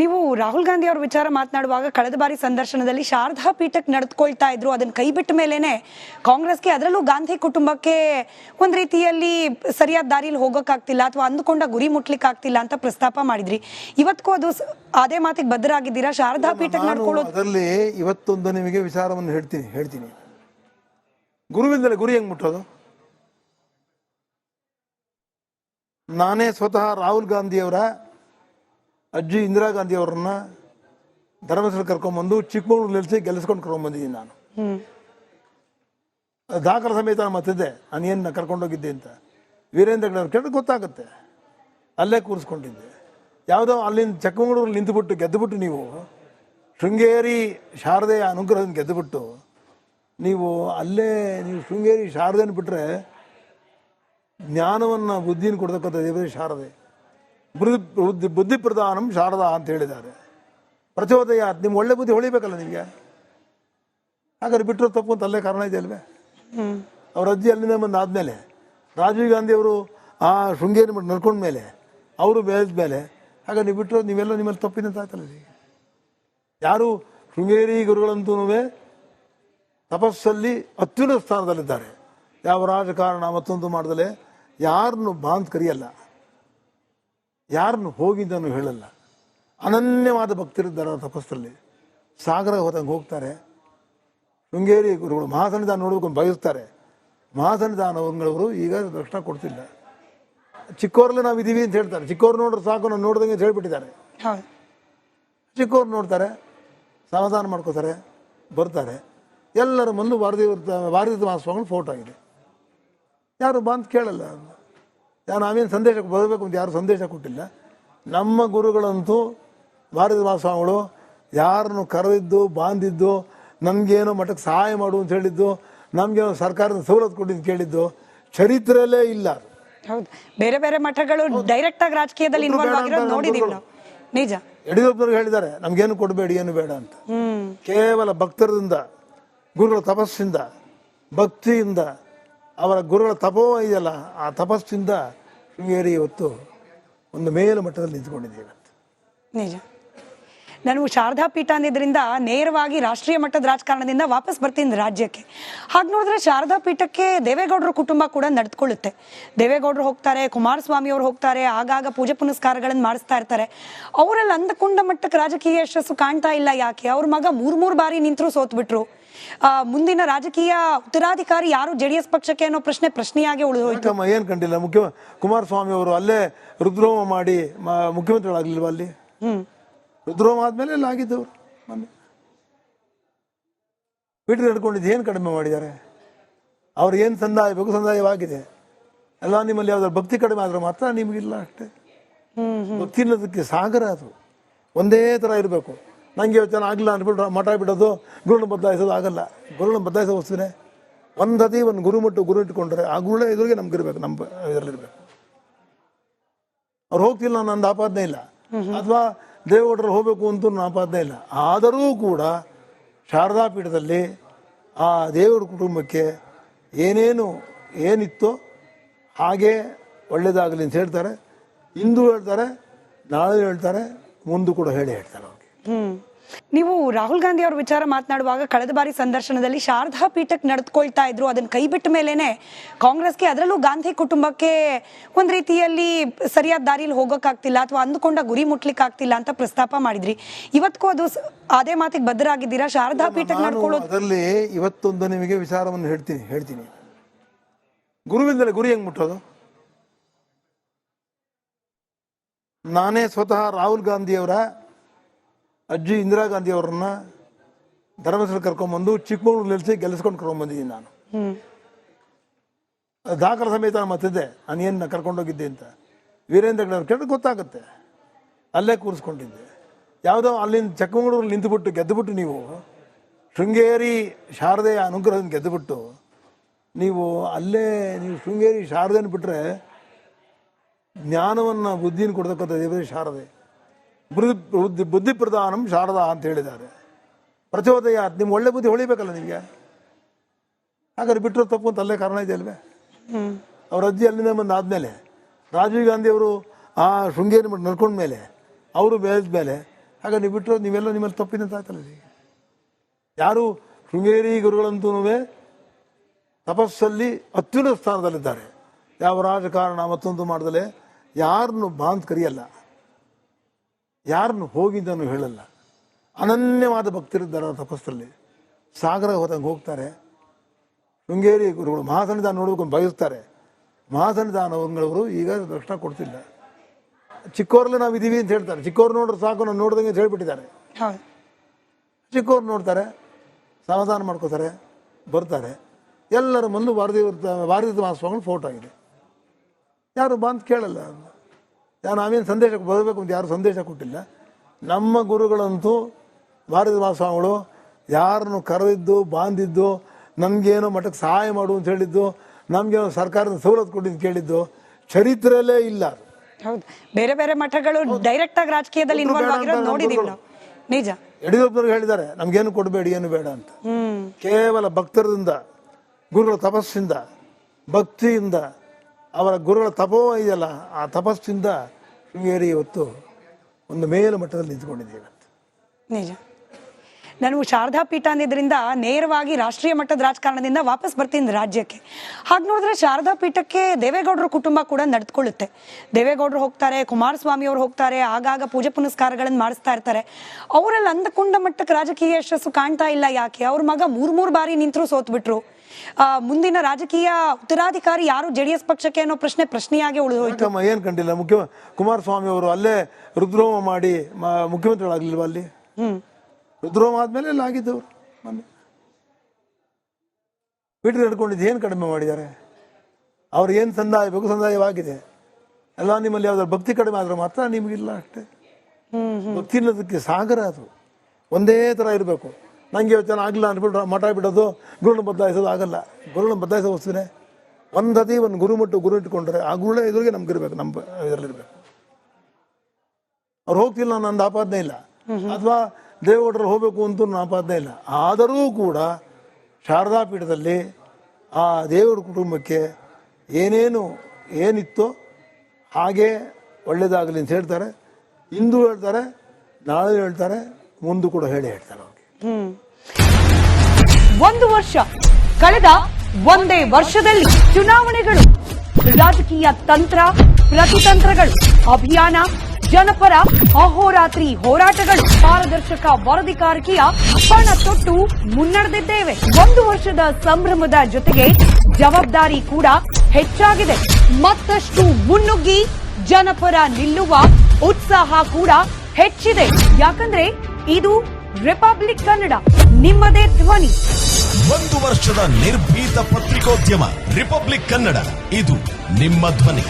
ನೀವು ರಾಹುಲ್ ಗಾಂಧಿ ಅವ್ರ ವಿಚಾರ ಮಾತನಾಡುವಾಗ ಕಳೆದ ಬಾರಿ ಸಂದರ್ಶನದಲ್ಲಿ ಶಾರದಾ ಪೀಠಕ್ಕೆ ನಡೆದುಕೊಳ್ತಾ ಇದ್ರು ಅದನ್ನ ಕೈ ಬಿಟ್ಟ ಮೇಲೇನೆ ಕಾಂಗ್ರೆಸ್ಗೆ ಅದರಲ್ಲೂ ಗಾಂಧಿ ಕುಟುಂಬಕ್ಕೆ ಒಂದ್ ರೀತಿಯಲ್ಲಿ ಸರಿಯಾದ ದಾರಿಯಲ್ಲಿ ಹೋಗೋಕ್ಕಾಗ್ತಿಲ್ಲ ಅಥವಾ ಅಂದುಕೊಂಡ ಗುರಿ ಮುಟ್ಲಿಕ್ಕೆ ಆಗ್ತಿಲ್ಲ ಅಂತ ಪ್ರಸ್ತಾಪ ಮಾಡಿದ್ರಿ. ಇವತ್ತಿಗೂ ಅದು ಅದೇ ಮಾತಿಗೆ ಬದ್ಧರಾಗಿದ್ದೀರಾ? ಶಾರದಾ ಪೀಠಕ್ಕೆ ನಡ್ಕೊಳ್ಳೋದ್ರಲ್ಲಿ ನಡ್ಕೊಳ್ಳೋದು ಅದರಲ್ಲಿ ಇವತ್ತೊಂದು ನಿಮಗೆ ವಿಚಾರವನ್ನು ಹೇಳ್ತೀನಿ ಹೇಳ್ತೀನಿ. ಗುರುವಿಂದಲೇ ಗುರಿ ಹೆಂಗ್ ಮುಟ್ಟೋದು? ನಾನೇ ಸ್ವತಃ ರಾಹುಲ್ ಗಾಂಧಿಯವರ ಅಜ್ಜಿ ಇಂದಿರಾ ಗಾಂಧಿ ಅವ್ರನ್ನ ಧರ್ಮಸ್ಥಳ ಕರ್ಕೊಂಡ್ಬಂದು ಚಿಕ್ಕಮಗಳೂರು ನಿಲ್ಲಿಸಿ ಗೆಲ್ಲಿಸ್ಕೊಂಡು ಕರ್ಕೊಂಡ್ಬಂದಿದ್ದೀನಿ ನಾನು. ದಾಖಲ ಸಮೇತ ನಾನು ಮತ್ತಿದ್ದೆ. ನಾನು ಏನು ಕರ್ಕೊಂಡೋಗಿದ್ದೆ ಅಂತ. ವೀರೇಂದ್ರ ಗಡವ್ರು ಕೇಳಿದ್ರೆ ಗೊತ್ತಾಗುತ್ತೆ. ಅಲ್ಲೇ ಕೂರಿಸ್ಕೊಂಡಿದ್ದೆ. ಯಾವುದೋ ಅಲ್ಲಿಂದ ಚಿಕ್ಕಮಗಳೂರಲ್ಲಿ ನಿಂತುಬಿಟ್ಟು ಗೆದ್ದುಬಿಟ್ಟು ನೀವು ಶೃಂಗೇರಿ ಶಾರದೆಯ ಅನುಗ್ರಹದಿಂದ ಗೆದ್ದುಬಿಟ್ಟು ನೀವು ಅಲ್ಲೇ ನೀವು ಶೃಂಗೇರಿ ಶಾರದೆಯನ್ನು ಬಿಟ್ಟರೆ ಜ್ಞಾನವನ್ನು ಬುದ್ಧಿನ ಕೊಡ್ತಕ್ಕಂಥ ದೇವರೇ ಶಾರದೆ. ಬುದ್ಧಿ ಬುದ್ಧಿ ಪ್ರಧಾನಂ ಶಾರದಾ ಅಂತ ಹೇಳಿದ್ದಾರೆ. ಪ್ರಚೋದಯ ನಿಮ್ಗೆ ಒಳ್ಳೆ ಬುದ್ಧಿ ಹೊಳಿಬೇಕಲ್ಲ ನಿಮಗೆ? ಹಾಗಾದ್ರೆ ಬಿಟ್ಟರು ತಪ್ಪು ಅಂತ ಅಲ್ಲೇ ಕಾರಣ ಇದೆ ಅಲ್ವೇ? ಅವ್ರ ಅಜ್ಜಿ ಅಲ್ಲಿಂದ ಬಂದು ಆದಮೇಲೆ ರಾಜೀವ್ ಗಾಂಧಿ ಅವರು ಆ ಶೃಂಗೇರಿ ಮಠ ನಡ್ಕೊಂಡ ಮೇಲೆ ಅವರು ಬೆಳೆದ ಮೇಲೆ ಆಗ ನೀವು ಬಿಟ್ಟರು ನೀವೆಲ್ಲ ನಿಮ್ಮಲ್ಲಿ ತಪ್ಪಿದಂತ ಆಯ್ತಲ್ಲ ಯಾರು ಶೃಂಗೇರಿ ಗುರುಗಳಂತೂ ತಪಸ್ಸಲ್ಲಿ ಅತ್ಯುನ್ನತ ಸ್ಥಾನದಲ್ಲಿದ್ದಾರೆ. ಯಾವ ರಾಜಕಾರಣ ಮತ್ತೊಂದು ಮಾಡ್ದಲೆ, ಯಾರನ್ನು ಬಾಂಧ್ ಕರಿಯಲ್ಲ. ಯಾರನ್ನು ಹೋಗಿದ್ದನ್ನು ಹೇಳಲ್ಲ. ಅನನ್ಯವಾದ ಭಕ್ತರಿದ್ದಾರೆ ಅವ್ರ ತಪಸ್ಸಲ್ಲಿ ಸಾಗರ ಹೋದಂಗೆ ಹೋಗ್ತಾರೆ. ಶೃಂಗೇರಿ ಗುರುಗಳು ಮಹಾಸನ್ನಿಧಾನ ನೋಡಬೇಕು ಅಂತ ಬಯಸ್ತಾರೆ. ಮಹಾಸನ್ನಿಧಾನವರು ಈಗ ದರ್ಶನ ಕೊಡ್ತಿಲ್ಲ. ಚಿಕ್ಕವರಲ್ಲೇ ನಾವು ಇದೀವಿ ಅಂತ ಹೇಳ್ತಾರೆ. ಚಿಕ್ಕವ್ರು ನೋಡ್ರೆ ಸಾಕು ನಾನು ನೋಡ್ದಂಗೆ ಅಂತ ಹೇಳ್ಬಿಟ್ಟಿದ್ದಾರೆ. ಚಿಕ್ಕವ್ರು ನೋಡ್ತಾರೆ ಸಮಾಧಾನ ಮಾಡ್ಕೋತಾರೆ ಬರ್ತಾರೆ. ಎಲ್ಲರ ಮುಂದೆ ವಾರದಿ ವಾರದಿ ಮಹಾಸ್ವಾಮಿ ಫೋಟೋ ಆಗಿದೆ. ಯಾರು ಬಂದು ಕೇಳಲ್ಲ. ಯಾರು ನಾವೇನು ಸಂದೇಶ ಬರಬೇಕು ಅಂತ ಯಾರು ಸಂದೇಶ ಕೊಟ್ಟಿಲ್ಲ. ನಮ್ಮ ಗುರುಗಳಂತೂ ಭಾರತೀಯ ಮಹಾಸ್ವಾಮಿಗಳು ಯಾರನ್ನು ಕರೆದಿದ್ದು ಬಾಂಧಿದ್ದು ನಮಗೇನೋ ಮಠಕ್ಕೆ ಸಹಾಯ ಮಾಡು ಅಂತ ಹೇಳಿದ್ದು ನಮಗೇನೋ ಸರ್ಕಾರದ ಸವಲತ್ತು ಕೊಡಿ ಅಂತ ಕೇಳಿದ್ದು ಚರಿತ್ರೆಯಲ್ಲೇ ಇಲ್ಲ ಹೌದು. ಬೇರೆ ಬೇರೆ ಮಠಗಳು ಡೈರೆಕ್ಟ್ ಆಗಿ ರಾಜಕೀಯದಲ್ಲಿ ಇನ್ವಾಲ್ವ್ ಆಗಿರೋದು ನೋಡಿದೀವಿ ಒಬ್ರು. ನಾವು. ನಿಜ. ಯಡಿಯೂರಪ್ಪನವ್ರು ಹೇಳಿದ್ದಾರೆ ನಮ್ಗೇನು ಕೊಡಬೇಡಿ ಏನು ಬೇಡ ಅಂತ. ಕೇವಲ ಭಕ್ತರಿಂದ ಗುರುಗಳ ತಪಸ್ಸಿಂದ ಭಕ್ತಿಯಿಂದ ಅವರ ಗುರುಗಳ ತಪೋ ಇದೆಯಲ್ಲ ಆ ತಪಸ್ಸಿಂದ ಶೃಂಗೇರಿ ಇವತ್ತು ಒಂದು ಮೇಲು ಮಟ್ಟದಲ್ಲಿ ನಿಂತ್ಕೊಂಡಿದ್ದೀವಿ ನಿಜ. ನಾನು ಶಾರದಾ ಪೀಠ ಅಂದಿದ್ರಿಂದ ನೇರವಾಗಿ ರಾಷ್ಟ್ರೀಯ ಮಟ್ಟದ ರಾಜಕಾರಣದಿಂದ ವಾಪಸ್ ಬರ್ತೀನಿ ರಾಜ್ಯಕ್ಕೆ. ಹಾಗೆ ನೋಡಿದ್ರೆ ಶಾರದಾ ಪೀಠಕ್ಕೆ ದೇವೇಗೌಡರ ಕುಟುಂಬ ಕೂಡ ನಡೆದುಕೊಳ್ಳುತ್ತೆ. ದೇವೇಗೌಡರು ಹೋಗ್ತಾರೆ ಕುಮಾರಸ್ವಾಮಿ ಅವರು ಹೋಗ್ತಾರೆ ಆಗಾಗ ಪೂಜೆ ಪುನಸ್ಕಾರಗಳನ್ನು ಮಾಡಿಸ್ತಾ ಇರ್ತಾರೆ. ಅವರಲ್ಲಿ ಅಂದಕೊಂಡ ಮಟ್ಟಕ್ಕೆ ರಾಜಕೀಯ ಯಶಸ್ಸು ಕಾಣ್ತಾ ಇಲ್ಲ ಯಾಕೆ? ಅವ್ರ ಮಗ ಮೂರ್ ಮೂರು ಬಾರಿ ನಿಂತರು ಸೋತ್ಬಿಟ್ರು. ಮುಂದಿನ ರಾಜಕೀಯ ಉತ್ತರಾಧಿಕಾರಿ ಯಾರು ಜೆ ಡಿ ಎಸ್ ಪಕ್ಷಕ್ಕೆ ಅನ್ನೋ ಪ್ರಶ್ನೆ ಪ್ರಶ್ನೆಯಾಗಿ ಉಳಿದೋಯ್ತು ಏನ್ ಕಂಡಿಲ್ಲ? ಮುಖ್ಯ ಕುಮಾರಸ್ವಾಮಿ ಅವರು ಅಲ್ಲೇ ರುದ್ರೋಮ ಮಾಡಿ ಮ- ಅಲ್ಲಿ? ಅಲ್ಲಿ ಹ್ಮ್ ರುದ್ರೋಮ ಆದ್ಮೇಲೆ ಎಲ್ಲ ಆಗಿದ್ದವರು ಮೊನ್ನೆ. ಬಿಟ್ಟು ನಡ್ಕೊಂಡಿದ್ದು ಏನು ಕಡಿಮೆ ಮಾಡಿದ್ದಾರೆ? ಅವ್ರು ಏನು ಸಂದಾಯ ಬೇಕು ಸಂದಾಯವಾಗಿದೆ? ಎಲ್ಲ ನಿಮ್ಮಲ್ಲಿ ಯಾವ್ದಾದ್ರು ಭಕ್ತಿ ಕಡಿಮೆ ಆದ್ರೆ ಮಾತ್ರ ನಿಮಗಿಲ್ಲ ಅಷ್ಟೇ. ಭಕ್ತಿ ಇಲ್ಲದಕ್ಕೆ ಸಾಗರ ಅದು. ಒಂದೇ ಥರ ಇರಬೇಕು. ನನಗೆ ಯೋಚನೆ ಆಗಿಲ್ಲ ಅಂದ್ಬಿಟ್ಟು ಮಠ ಬಿಡೋದು ಗುರುನ ಬದಲಾಯಿಸೋದು ಆಗಲ್ಲ. ಗುರುನ ಬದಲಾಯಿಸೋ ವಸ್ತುನೇ ಒಂದತಿ ಒಂದು ಗುರು ಮಟ್ಟು ಗುರು ಇಟ್ಕೊಂಡ್ರೆ ಆ ಗುರುಳ ಎದುರಿಗೆ ನಮ್ಗೆ ಇರಬೇಕು ನಮ್ಮ ಇದರಲ್ಲಿರ್ಬೇಕು ಅವ್ರು ಹೋಗ್ತಿಲ್ಲ ನಂದು ಆಪಾದನೆ ಇಲ್ಲ. ಅಥವಾ ದೇವೇಗೌಡರು ಹೋಗಬೇಕು ಅಂತ ನನ್ನ ಆಪಾದನೆ ಇಲ್ಲ. ಆದರೂ ಕೂಡ ಶಾರದಾ ಪೀಠದಲ್ಲಿ ಆ ದೇವರ ಕುಟುಂಬಕ್ಕೆ ಏನೇನು, ಏನಿತ್ತೋ ಹಾಗೇ ಒಳ್ಳೆಯದಾಗಲಿ ಅಂತ ಹೇಳ್ತಾರೆ. ಇಂದು ಹೇಳ್ತಾರೆ, ನಾಳೆ ಹೇಳ್ತಾರೆ, ಮುಂದೆ ಕೂಡ ಹೇಳಿ ಹೇಳ್ತಾರೆ ಅವ್ರಿಗೆ. ನೀವು ರಾಹುಲ್ ಗಾಂಧಿ ಅವ್ರ ವಿಚಾರ ಮಾತನಾಡುವಾಗ ಕಳೆದ ಬಾರಿ ಸಂದರ್ಶನದಲ್ಲಿ ಶಾರದಾ ಪೀಠಕ್ಕೆ ನಡೆದುಕೊಳ್ತಾ ಇದ್ರು ಅದನ್ನ ಕೈ ಬಿಟ್ಟ ಮೇಲೇನೆ ಕಾಂಗ್ರೆಸ್ಗೆ ಅದರಲ್ಲೂ ಗಾಂಧಿ ಕುಟುಂಬಕ್ಕೆ ಒಂದ್ ರೀತಿಯಲ್ಲಿ ಸರಿಯಾದ ದಾರಿಯಲ್ಲಿ ಹೋಗೋಕ್ಕಾಗ್ತಿಲ್ಲ ಅಥವಾ ಅಂದುಕೊಂಡ ಗುರಿ ಮುಟ್ಲಿಕ್ಕೆ ಆಗ್ತಿಲ್ಲ ಅಂತ ಪ್ರಸ್ತಾಪ ಮಾಡಿದ್ರಿ. ಇವತ್ತಿಗೂ ಅದು ಅದೇ ಮಾತಿಗೆ ಬದ್ಧರಾಗಿದ್ದೀರಾ? ಶಾರದಾ ಪೀಠಕ್ಕೆ ನಡ್ಕೊಳ್ಳೋದು ಅದರಲ್ಲಿ ಇವತ್ತೊಂದು ನಿಮಗೆ ವಿಚಾರವನ್ನು ಹೇಳ್ತೀನಿ ಹೇಳ್ತೀನಿ. ಗುರುವಿಂದಲೇ ಗುರಿ ಹೆಂಗ್ ಮುಟ್ಟೋದು? ನಾನೇ ಸ್ವತಃ ರಾಹುಲ್ ಗಾಂಧಿಯವರ ಅಜ್ಜಿ ಇಂದಿರಾ ಗಾಂಧಿ ಅವರನ್ನ ಧರ್ಮಸ್ಥಳ ಕರ್ಕೊಂಡ್ಬಂದು ಚಿಕ್ಕಮಗಳೂರು ನಿಲ್ಲಿಸಿ ಗೆಲ್ಲಿಸ್ಕೊಂಡು ಕರ್ಕೊಂಡ್ಬಂದಿದ್ದೀನಿ ನಾನು. ದಾಖಲೆ ಸಮೇತ ನಾನು ಮತ್ತಿದ್ದೆ. ನಾನು ಏನು ಕರ್ಕೊಂಡೋಗಿದ್ದೆ ಅಂತ. ವೀರೇಂದ್ರ ಹೆಗ್ಗಡೆ ಅವ್ರು ಕೇಳಿದ್ರೆ ಗೊತ್ತಾಗುತ್ತೆ. ಅಲ್ಲೇ ಕೂರಿಸ್ಕೊಂಡಿದ್ದೆ. ಯಾವುದೋ ಅಲ್ಲಿಂದ ಚಿಕ್ಕಮಗಳೂರಲ್ಲಿ ನಿಂತುಬಿಟ್ಟು ಗೆದ್ದುಬಿಟ್ಟು ನೀವು ಶೃಂಗೇರಿ ಶಾರದೆಯ ಅನುಗ್ರಹದಿಂದ ಗೆದ್ದುಬಿಟ್ಟು ನೀವು ಅಲ್ಲೇ ನೀವು ಶೃಂಗೇರಿ ಶಾರದೆಯನ್ನು ಬಿಟ್ಟರೆ ಜ್ಞಾನವನ್ನು ಬುದ್ಧಿಯನ್ನು ಕೊಡ್ತಕ್ಕಂಥ ದೇವರೇ ಶಾರದೆ. ಬುದ್ಧಿ ಬುದ್ಧಿ ಶಾರದಾ ಅಂತ ಹೇಳಿದ್ದಾರೆ. ಪ್ರಚೋದಯ, ನಿಮ್ಗೆ ಒಳ್ಳೆ ಬುದ್ಧಿ ಹೊಳಿಬೇಕಲ್ಲ ನಿಮಗೆ? ಹಾಗಾದ್ರೆ ಬಿಟ್ಟರು ತಪ್ಪು ಅಂತ ಅಲ್ಲೇ ಕಾರಣ ಇದೆ ಅಲ್ವೇ? ಅವ್ರ ಅಜ್ಜಿ ಅಲ್ಲಿಂದ ಬಂದು ಆದಮೇಲೆ ರಾಜೀವ್ ಗಾಂಧಿ ಅವರು ಆ ಶೃಂಗೇರಿ ಮಠ ನಡ್ಕೊಂಡ ಮೇಲೆ ಅವರು ಬೆಳೆದ ಮೇಲೆ ಹಾಗೆ ನೀವು ಬಿಟ್ಟರು ನೀವೆಲ್ಲ ನಿಮ್ಮಲ್ಲಿ ತಪ್ಪಿನಂತ ಆಯ್ತಲ್ಲ ಯಾರು ಶೃಂಗೇರಿ ಗುರುಗಳಂತೂ ತಪಸ್ಸಲ್ಲಿ ಅತ್ಯುನ್ನತ ಸ್ಥಾನದಲ್ಲಿದ್ದಾರೆ. ಯಾವ ರಾಜಕಾರಣ ಮತ್ತೊಂದು ಮಾಡ್ದಲೆ ಯಾರನ್ನು ಬಾಂತ್ ಕರೆಯಲ್ಲ. ಯಾರನ್ನು ಹೋಗಿದ್ದನ್ನು ಹೇಳಲ್ಲ. ಅನನ್ಯವಾದ ಭಕ್ತರಿದ್ದಾರೆ ಅವರ ತಪಸ್ಸಲ್ಲಿ. ಸಾಗರ ಹೋದಂಗೆ ಹೋಗ್ತಾರೆ. ಶೃಂಗೇರಿ ಗುರುಗಳು ಮಹಾಸನ್ನಿಧಾನ ನೋಡಬೇಕು ಅಂತ ಬಯಸ್ತಾರೆ ಮಹಾಸನ್ನಿಧಾನವರು ಈಗ ದರ್ಶನ ಕೊಡ್ತಿಲ್ಲ. ಚಿಕ್ಕವರಲ್ಲೇ ನಾವು ಇದೀವಿ ಅಂತ ಹೇಳ್ತಾರೆ. ಚಿಕ್ಕವ್ರು ನೋಡ್ರೆ ಸಾಕು ನಾನು ನೋಡ್ದಂಗೆ ಅಂತ ಹೇಳ್ಬಿಟ್ಟಿದ್ದಾರೆ. ಚಿಕ್ಕವ್ರು ನೋಡ್ತಾರೆ ಸಮಾಧಾನ ಮಾಡ್ಕೋತಾರೆ ಬರ್ತಾರೆ. ಎಲ್ಲರ ಮುಂದೆ ವಾರದಿ ವಾರದಿ ಮಹಾಸ್ವಾಮಿಗಳ ಫೋಟೋ ಆಗಿದೆ. ಯಾರು ಬಂದು ಕೇಳಲ್ಲ. ಯಾರು ನಾವೇನು ಸಂದೇಶ ಬರಬೇಕು ಅಂತ ಯಾರು ಸಂದೇಶ ಕೊಟ್ಟಿಲ್ಲ. ನಮ್ಮ ಗುರುಗಳಂತೂ ಭಾರತ ಮಹಾಸ್ವಾಮಿಗಳು ಯಾರನ್ನು ಕರೆದಿದ್ದು ಬಾಂಧಿದ್ದು ನಮಗೇನೋ ಮಠಕ್ಕೆ ಸಹಾಯ ಮಾಡು ಅಂತ ಹೇಳಿದ್ದು ನಮಗೇನೋ ಸರ್ಕಾರದ ಸವಲತ್ತು ಕೊಟ್ಟಿದ್ದು ಕೇಳಿದ್ದು ಚರಿತ್ರೆಯಲ್ಲೇ ಇಲ್ಲ ಹೌದು. ಬೇರೆ ಬೇರೆ ಮಠಗಳು ಡೈರೆಕ್ಟ್ ಆಗಿ ರಾಜಕೀಯದಲ್ಲಿ ಇನ್ವಾಲ್ವ್ ಆಗಿರೋದು ನೋಡಿದೀವಿ. ನಾವು. ನಿಜ. ಯಡಿಯೂರಪ್ಪನವ್ರು ಹೇಳಿದ್ದಾರೆ ನಮ್ಗೇನು ಕೊಡಬೇಡಿ ಏನು ಬೇಡ ಅಂತ. ಕೇವಲ ಭಕ್ತರಿಂದ ಗುರುಗಳ ತಪಸ್ಸಿಂದ ಭಕ್ತಿಯಿಂದ ಅವರ ಗುರುಗಳ ತಪೋ ಇದೆಯಲ್ಲ, ಆ ತಪಸ್ಸಿಂದ ಶೃಂಗೇರಿ ಇವತ್ತು ಒಂದು ಮೇಲು ಮಟ್ಟದಲ್ಲಿ ನಿಂತ್ಕೊಂಡಿದ್ದೀವಿ ನಿಜ. ನಾನು ಶಾರದಾ ಪೀಠ ಅನ್ನೋದ್ರಿಂದ ನೇರವಾಗಿ ರಾಷ್ಟ್ರೀಯ ಮಟ್ಟದ ರಾಜಕಾರಣದಿಂದ ವಾಪಸ್ ಬರ್ತೀನಿ ರಾಜ್ಯಕ್ಕೆ. ಹಾಗೆ ನೋಡಿದ್ರೆ ಶಾರದಾ ಪೀಠಕ್ಕೆ ದೇವೇಗೌಡರ ಕುಟುಂಬ ಕೂಡ ನಡೆದುಕೊಳ್ಳುತ್ತೆ ದೇವೇಗೌಡರು ಹೋಗ್ತಾರೆ, ಕುಮಾರಸ್ವಾಮಿ ಅವರು ಹೋಗ್ತಾರೆ, ಆಗಾಗ ಪೂಜೆ ಪುನಸ್ಕಾರಗಳನ್ನು ಮಾಡಿಸ್ತಾ ಇರ್ತಾರೆ. ಅವರಲ್ಲಿ ಅಂದಕೊಂಡ ಮಟ್ಟಕ್ಕೆ ರಾಜಕೀಯ ಯಶಸ್ಸು ಕಾಣ್ತಾ ಇಲ್ಲ ಯಾಕೆ? ಅವ್ರ ಮಗ ಮೂರು ಮೂರು ಬಾರಿ ನಿಂತರೂ ಸೋತ್ಬಿಟ್ರು. ಮುಂದಿನ ರಾಜಕೀಯ ಉತ್ತರಾಧಿಕಾರಿ ಯಾರು ಜೆ ಡಿ ಎಸ್ ಪಕ್ಷಕ್ಕೆ ಅನ್ನೋ ಪ್ರಶ್ನೆ ಪ್ರಶ್ನೆಯಾಗಿ ಉಳಿದು ಹೋಯ್ತು. ಏನು ಕಂಡಿಲ್ಲ? ಮುಖ್ಯ ಕುಮಾರಸ್ವಾಮಿ ಅವರು ಅಲ್ಲೇ ರುದ್ರೋಮ ಮಾಡಿ ಮುಖ್ಯಮಂತ್ರಿಗಳಾಗಲಿಲ್ವ ಅಲ್ಲಿ? ರುದ್ರೋಮ ಆದ್ಮೇಲೆ ಎಲ್ಲ ಆಗಿದ್ದವರು ಮೊನ್ನೆ. ನಡ್ಕೊಂಡಿದ್ದು ಏನು ಕಡಿಮೆ ಮಾಡಿದ್ದಾರೆ? ಅವ್ರು ಏನು ಸಂದಾಯ ಬೇಕು ಸಂದಾಯವಾಗಿದೆ. ಎಲ್ಲ ನಿಮ್ಮಲ್ಲಿ ಯಾವ್ದಾದ್ರು ಭಕ್ತಿ ಕಡಿಮೆ ಆದ್ರೆ ಮಾತ್ರ ನಿಮಗಿಲ್ಲ ಅಷ್ಟೇ. ಭಕ್ತಿ ಇಲ್ಲದಕ್ಕೆ ಸಾಗರ ಅದು. ಒಂದೇ ಥರ ಇರಬೇಕು. ನನಗೆ ಯೋಚನೆ ಆಗಲಿಲ್ಲ ಅಂದ್ಬಿಟ್ಟು ಮಠ ಬಿಡೋದು ಗುರುನ ಬದಲಾಯಿಸೋದು ಆಗಲ್ಲ. ಗುರುನ ಬದಲಾಯಿಸೋ ವಸ್ತುನೇ ಒಂದು ಗುರು ಮಟ್ಟು ಗುರು ಇಟ್ಕೊಂಡ್ರೆ ಆ ಗುರುಳೆ ಎದುರಿಗೆ ನಮ್ಗೆ ಇರಬೇಕು ನಮ್ಮ ಇದರಲ್ಲಿರ್ಬೇಕು. ಅವ್ರು ಹೋಗ್ತಿಲ್ಲ, ನಂದು ಆಪಾದನೆ ಇಲ್ಲ. ಅಥವಾ ದೇವೇಗೌಡರು ಹೋಗಬೇಕು ಅಂತ ನನ್ನ ಆಪಾದನೆ ಇಲ್ಲ. ಆದರೂ ಕೂಡ ಶಾರದಾ ಪೀಠದಲ್ಲಿ ಆ ದೇವರ ಕುಟುಂಬಕ್ಕೆ ಏನೇನು ಏನಿತ್ತೋ ಹಾಗೇ ಒಳ್ಳೇದಾಗಲಿ ಅಂತ ಹೇಳ್ತಾರೆ. ಇಂದು ಹೇಳ್ತಾರೆ, ನಾಳೆ ಹೇಳ್ತಾರೆ, ಮುಂದೂ ಕೂಡ ಹೇಳಿ ಹೇಳ್ತಾರೆ ಅವ್ರಿಗೆ ಹ್ಮ್ ಒಂದು ವರ್ಷ. ಕಳೆದ ಒಂದೇ ವರ್ಷದಲ್ಲಿ ಚುನಾವಣೆಗಳು, ರಾಜಕೀಯ ತಂತ್ರ, ಪ್ರತಿತಂತ್ರಗಳು, ಅಭಿಯಾನ, ಜನಪರ ಅಹೋರಾತ್ರಿ ಹೋರಾಟಗಳು, ಪಾರದರ್ಶಕ ವರದಿ ಕಾರಕಿಯ ಪಣ ತೊಟ್ಟು ಮುನ್ನಡೆದಿದ್ದೇವೆ. ಒಂದು ವರ್ಷದ ಸಂಭ್ರಮದ ಜೊತೆಗೆ ಜವಾಬ್ದಾರಿ ಕೂಡ ಹೆಚ್ಚಾಗಿದೆ. ಮತ್ತಷ್ಟು ಮುನ್ನುಗ್ಗಿ ಜನಪರ ನಿಲ್ಲುವ ಉತ್ಸಾಹ ಕೂಡ ಹೆಚ್ಚಿದೆ. ಯಾಕಂದ್ರೆ ಇದು ರಿಪಬ್ಲಿಕ್ ಕನ್ನಡ ನಿಮ್ಮದೇ ಧ್ವನಿ. ಒಂದು ವರ್ಷದ ನಿರ್ಭೀತ ಪತ್ರಿಕೋದ್ಯಮ ರಿಪಬ್ಲಿಕ್ ಕನ್ನಡ ಇದು ನಿಮ್ಮ ಧ್ವನಿ.